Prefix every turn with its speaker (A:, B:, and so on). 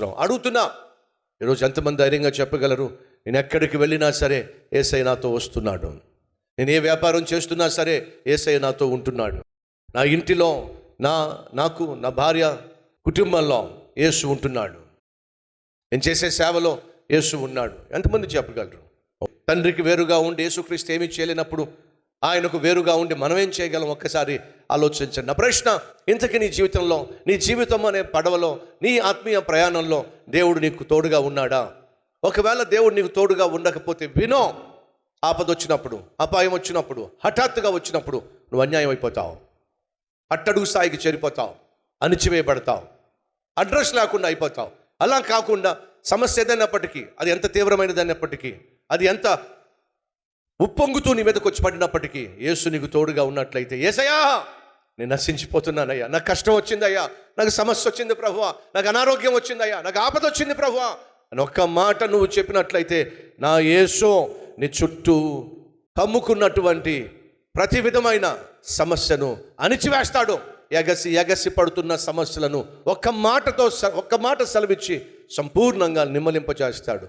A: అడుగుతున్నా. ఈరోజు ఎంతమంది ధైర్యంగా చెప్పగలరు? నేను ఎక్కడికి వెళ్ళినా సరే ఏసై నాతో వస్తున్నాడు. నేను ఏ వ్యాపారం చేస్తున్నా సరే ఏసై నాతో ఉంటున్నాడు. నా ఇంటిలో నా నాకు నా భార్య కుటుంబంలో యేసు ఉంటున్నాడు. నేను చేసే సేవలో యేసు ఉన్నాడు. ఎంతమంది చెప్పగలరు? తండ్రికి వేరుగా ఉండి యేసుక్రీస్తు ఏమీ చేయలేనప్పుడు ఆయనకు వేరుగా ఉండి మనం ఏం చేయగలం? ఒక్కసారి ఆలోచించండి. నా ప్రశ్న ఇంతకీ నీ జీవితంలో నీ జీవితం అనే పడవలో నీ ఆత్మీయ ప్రయాణంలో దేవుడు నీకు తోడుగా ఉన్నాడా? ఒకవేళ దేవుడు నీకు తోడుగా ఉండకపోతే వినో. ఆపద వచ్చినప్పుడు అపాయం వచ్చినప్పుడు హఠాత్తుగా వచ్చినప్పుడు నువ్వు అన్యాయం అయిపోతావు. అట్టడుగు స్థాయికి చేరిపోతావు. అణిచివేయబడతావు. అడ్రస్ లేకుండా అయిపోతావు. అలా కాకుండా సమస్య ఏదైనప్పటికీ అది ఎంత తీవ్రమైనదైనప్పటికీ అది ఎంత ఉప్పొంగుతూ నీ మీదకి వచ్చి పడినప్పటికీ యేసు నీకు తోడుగా ఉన్నట్లయితే ఏసయ్యా నేను నశించిపోతున్నానయ్యా. నాకు కష్టం వచ్చిందయ్యా. నాకు సమస్య వచ్చింది ప్రభువా. నాకు అనారోగ్యం వచ్చిందయ్యా. నాకు ఆపద వచ్చింది ప్రభువా. అని ఒక్క మాట నువ్వు చెప్పినట్లయితే నా యేసు నీ చుట్టూ కమ్ముకున్నటువంటి ప్రతి విధమైన సమస్యను అణిచివేస్తాడు. ఎగసి ఎగసి పడుతున్న సమస్యలను ఒక్క మాటతో స- ఒక్క మాట సెలవిచ్చి సంపూర్ణంగా నిమ్మలింపజేస్తాడు